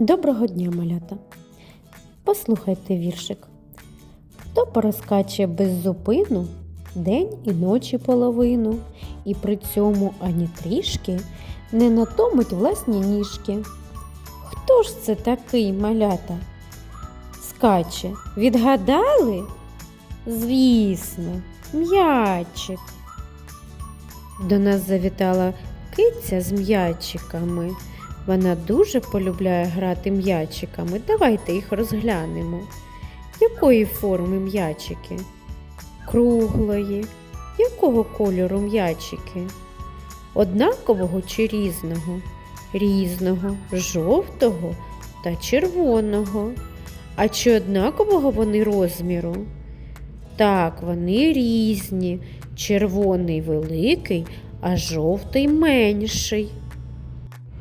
Доброго дня, малята! Послухайте віршик. Хто порозкаче без зупину день і ночі половину, і при цьому ані трішки не натомить власні ніжки. Хто ж це такий малята? Скаче, відгадали? Звісно, м'ячик. До нас завітала киця з м'ячиками. Вона дуже полюбляє грати м'ячиками. Давайте їх розглянемо. Якої форми м'ячики? Круглої. Якого кольору м'ячики? Однакового чи різного? Різного, жовтого та червоного. А чи однакового вони розміру? Так, вони різні. Червоний великий, а жовтий менший.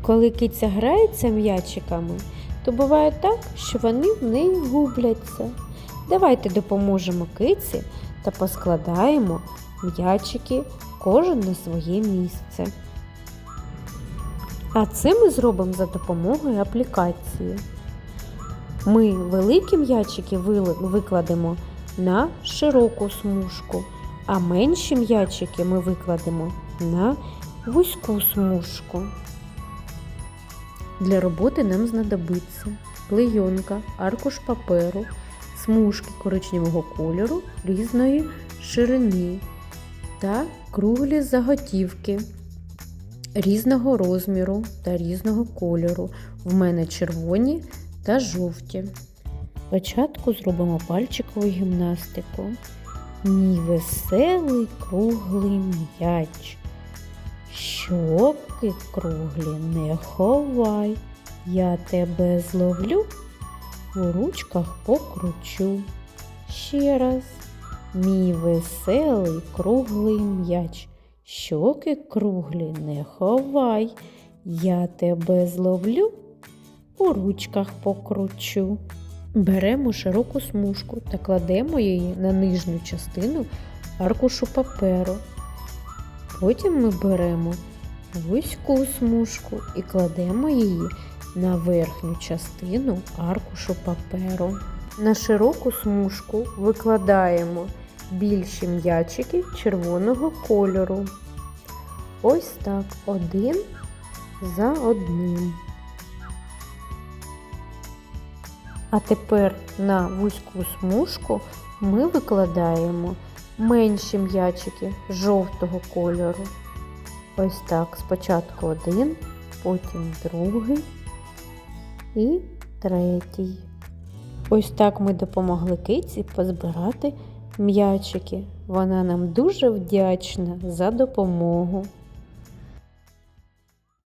Коли киця грається м'ячиками, то буває так, що вони в неї губляться. Давайте допоможемо киці та поскладаємо м'ячики кожен на своє місце. А це ми зробимо за допомогою аплікації. Ми великі м'ячики викладемо на широку смужку, а менші м'ячики ми викладемо на вузьку смужку. Для роботи нам знадобиться клейонка, аркуш паперу, смужки коричневого кольору різної ширини та круглі заготівки різного розміру та різного кольору. В мене червоні та жовті. Спочатку зробимо пальчикову гімнастику. Мій веселий круглий м'яч. Щоки круглі не ховай, я тебе зловлю, у ручках покручу. Ще раз, мій веселий круглий м'яч. Щоки круглі не ховай, я тебе зловлю, у ручках покручу. Беремо широку смужку та кладемо її на нижню частину аркушу паперу. Потім ми беремо вузьку смужку і кладемо її на верхню частину аркушу паперу. На широку смужку викладаємо більші м'ячики червоного кольору. Ось так, один за одним. А тепер на вузьку смужку ми викладаємо менші м'ячики жовтого кольору. Ось так, спочатку один, потім другий і третій. Ось так ми допомогли киці позбирати м'ячики. Вона нам дуже вдячна за допомогу.